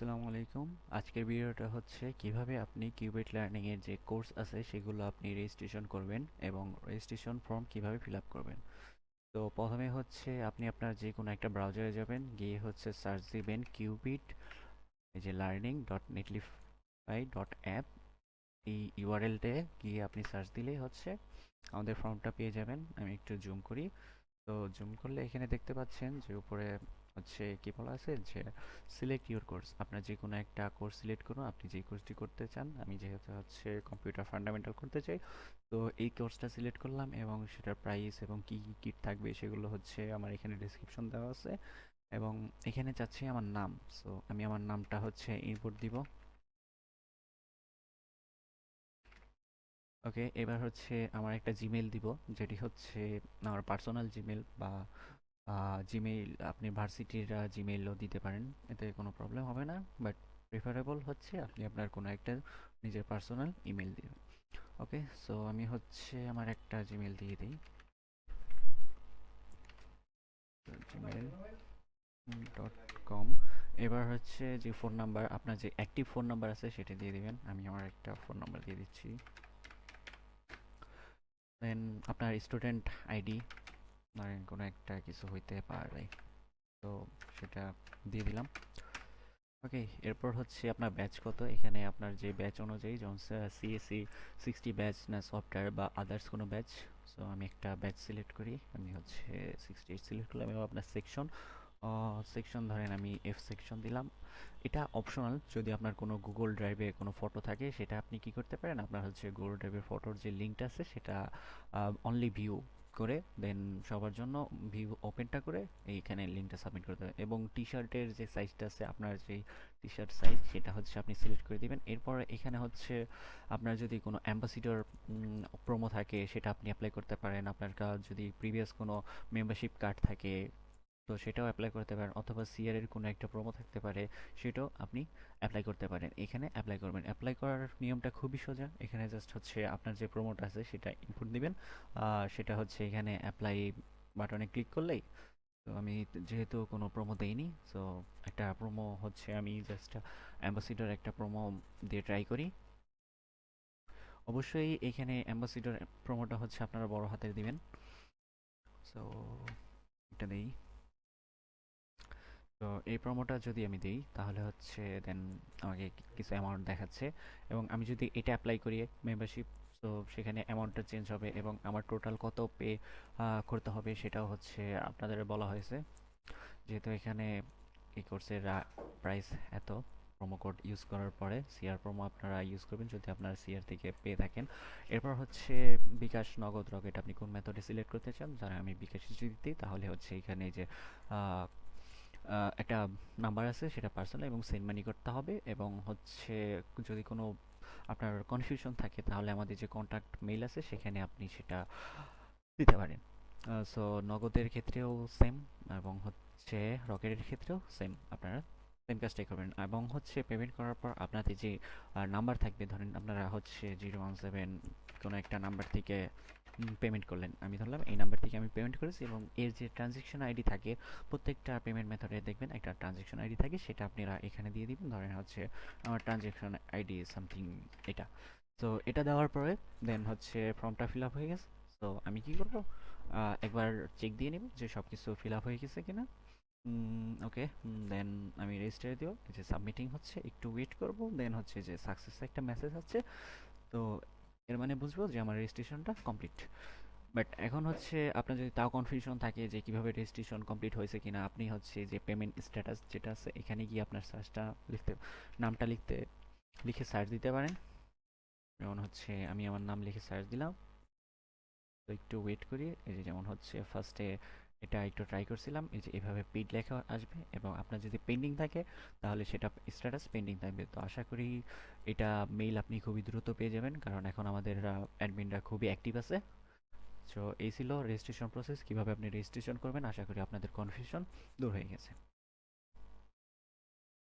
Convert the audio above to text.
আসসালামু আলাইকুম। আজকের ভিডিওটা হচ্ছে কীভাবে আপনি কিউবিট লার্নিং এর যে কোর্স আছে সেগুলো আপনি রেজিস্ট্রেশন করবেন এবং রেজিস্ট্রেশন ফর্ম কীভাবে ফিল করবেন। তো প্রথমে হচ্ছে আপনি আপনার যে কোনো একটা ব্রাউজারে যাবেন, গিয়ে হচ্ছে সার্চ দিবেন কিউবিট এই যে learning dot netlify dot app এই ইউআরএলটে গিয়ে আপনি সার্চ দিলেই হচ্ছে আমাদের ফর্মটা পেয়ে যাবেন। আমি একটু জুম করি। তো জুম করলে এখানে দেখতে পাচ্ছেন যে উপরে হচ্ছে কি বলা আছে যে সিলেক্ট ইউর কোর্স আপনার যে কোনো একটা কোর্স সিলেক্ট করুন, আপনি যেই কোর্সটি করতে চান, আমি যেহেতু হচ্ছে কম্পিউটার ফান্ডামেন্টাল করতে চাই, তো এই কোর্সটা সিলেক্ট করলাম এবং সেটার প্রাইস এবং কি কি কিট থাকবে সেগুলো হচ্ছে আমার এখানে ডিসক্রিপশন দেওয়া আছে এবং এখানে চাচ্ছি আমার নাম। সো আমি আমার নামটা হচ্ছে ইনপুট দিব। ওকে এবার হচ্ছে আমার একটা জিমেল দিব, যেটি হচ্ছে আমার পার্সোনাল জিমেল বা জিমেইল আপনি ভার্সিটির জিমেইলও দিতে পারেন, এতে কোনো প্রবলেম হবে না বাট প্রিফারেবল হচ্ছে আপনি আপনার কোনো একটা নিজের পার্সোনাল ইমেল দিবেন। ওকে সো আমি হচ্ছে আমার একটা জিমেল দিয়ে দিই। জিমেল ডট কম এবার হচ্ছে যে ফোন নাম্বার আপনার যে অ্যাক্টিভ ফোন নাম্বার আছে সেটা দিয়ে দিবেন। আমি আমার একটা ফোন নাম্বার দিয়ে দিচ্ছি। দেন আপনার স্টুডেন্ট আইডি ধরেন কোনো একটা কিছু হইতে পারে। তো সেটা দিয়ে দিলাম। ওকে এরপর হচ্ছে আপনার ব্যাচ কত? এখানে আপনার যে ব্যাচ অনুযায়ী যেমন সিএসসি সিক্সটি ব্যাচ না সফটওয়্যার বা আদার্স কোনো ব্যাচ সো আমি একটা ব্যাচ সিলেক্ট করি। আমি হচ্ছে সিক্সটি এইট সিলেক্ট করলাম এবং আপনার সেকশন সেকশন ধরেন আমি এফ সেকশন দিলাম। এটা অপশনাল যদি আপনার কোনো গুগল ড্রাইভে কোনো ফটো থাকে, সেটা আপনি কি করতে পারেন? আপনার হচ্ছে গুগল ড্রাইভের ফটোর যে লিঙ্কটা আছে, সেটা অনলি ভিউ করে দেন সবার জন্য ভিউ ওপেনটা করে এইখানে লিঙ্কটা সাবমিট করে দেবেন। এবং টি শার্টের যে সাইজটা আছে, আপনার যে টি শার্ট সাইজ সেটা হচ্ছে আপনি সিলেক্ট করে দিবেন। এরপর এখানে হচ্ছে আপনার যদি কোনো অ্যাম্বাসিডর প্রোমো থাকে, সেটা আপনি অ্যাপ্লাই করতে পারেন। আপনার যদি প্রিভিয়াস কোনো মেম্বারশিপ কার্ড থাকে তো সেটাও অ্যাপ্লাই করতে পারেন অথবা সিআর এর কোনো একটা প্রোমো থাকতে পারে, সেটাও আপনি অ্যাপ্লাই করতে পারেন। এখানে অ্যাপ্লাই করবেন। অ্যাপ্লাই করার নিয়মটা খুবই সোজা। এখানে জাস্ট হচ্ছে আপনার যে প্রোমোটা আছে সেটা ইনপুট দিবেন। সেটা হচ্ছে এখানে অ্যাপ্লাই বাটনে ক্লিক করলেই, তো আমি যেহেতু কোনো প্রোমো দেইনি সো একটা প্রোমো হচ্ছে আমি জাস্ট অ্যাম্বাসিডর একটা প্রোমো দিয়ে ট্রাই করি। অবশ্যই এখানে অ্যাম্বাসিডর প্রোমোটা হচ্ছে আপনারা বড় হাতের দিবেন। সো এটা দেই। তো এই প্রোমোটা যদি আমি দিই, তাহলে হচ্ছে দেন আমাকে কিছু অ্যামাউন্ট দেখাচ্ছে। এবং আমি যদি এটা অ্যাপ্লাই করি মেম্বারশিপ তো সেখানে অ্যামাউন্টটা চেঞ্জ হবে এবং আমার টোটাল কত পে করতে হবে সেটাও হচ্ছে আপনাদের বলা হয়েছে। যেহেতু এখানে এই কোর্সের প্রাইস এত প্রোমো কোড ইউজ করার পরে সিআর প্রোমো আপনারা ইউজ করবেন যদি আপনারা সিআর থেকে পেয়ে থাকেন। এরপর হচ্ছে বিকাশ নগদ রকেট, আপনি কোন মেথডে সিলেক্ট করতে চান যারা আমি বিকাশ যদি দিই, তাহলে হচ্ছে এখানে যে একটা নাম্বার আছে, সেটা পার্সোনাল এবং সেন্ড মানি করতে হবে এবং হচ্ছে যদি কোনো আপনার কনফিউশন থাকে, তাহলে আমাদের যে কন্ট্যাক্ট মেইল আছে, সেখানে আপনি সেটা দিতে পারেন। সো নগদের ক্ষেত্রেও সেম এবং হচ্ছে রকেটের ক্ষেত্রেও সেম আপনারা সেম করবেন এবং হচ্ছে পেমেন্ট করার পর আপনাদের যে নাম্বার থাকবে, ধরেন আপনারা হচ্ছে জিরো ওয়ান সেভেন কোনো একটা নাম্বার থেকে পেমেন্ট করলেন। আমি ধরলাম এই নাম্বার থেকে আমি পেমেন্ট করেছি এবং এর যে ট্রানজেকশন আইডি থাকে, প্রত্যেকটা পেমেন্ট মেথডে দেখবেন একটা ট্রানজেকশন আইডি থাকে, সেটা আপনারা এখানে দিয়ে দিবেন। ধরেন হচ্ছে আমার ট্রানজেকশন আইডি সামথিং এটা। তো এটা দেওয়ার পরে দেন হচ্ছে ফর্মটা ফিল আপ হয়ে গেছে। তো আমি কি করব? একবার চেক দিয়ে নেব যে সব কিছু ফিল আপ হয়ে গেছে কিনা। ওকে দেন আমি রেজিস্টার দিও। যে সাবমিটিং হচ্ছে, একটু ওয়েট করব দেন হচ্ছে যে সাকসেস একটা মেসেজ হচ্ছে তো এর মানে বুঝব যে আমার রেজিস্ট্রেশনটা কমপ্লিট বাট এখন হচ্ছে আপনার যদি তাও কনফিউশন থাকে যে কীভাবে রেজিস্ট্রেশন কমপ্লিট হয়েছে কিনা, আপনি হচ্ছে যে পেমেন্ট স্ট্যাটাস যেটা আছে, এখানে গিয়ে আপনার সার্চটা লিখতে, নামটা লিখতে, লিখে সার্চ দিতে পারেন। যেমন হচ্ছে আমি আমার নাম লিখে সার্চ দিলাম। তো একটু ওয়েট করি, এই যে যেমন হচ্ছে ফার্স্টে এটা একটু ট্রাই করছিলাম, এই যে এভাবে পিড লেখা আসবে এবং আপনার যদি পেন্ডিং থাকে, তাহলে সেটা স্ট্যাটাস পেন্ডিং থাকবে। তো আশা করি এটা মেইল আপনি খুবই দ্রুত পেয়ে যাবেন, কারণ এখন আমাদের অ্যাডমিনরা খুবই অ্যাক্টিভ আছে। সো এই ছিল রেজিস্ট্রেশন প্রসেস কীভাবে আপনি রেজিস্ট্রেশন করবেন, আশা করি আপনাদের কনফিউশন দূর হয়ে গেছে।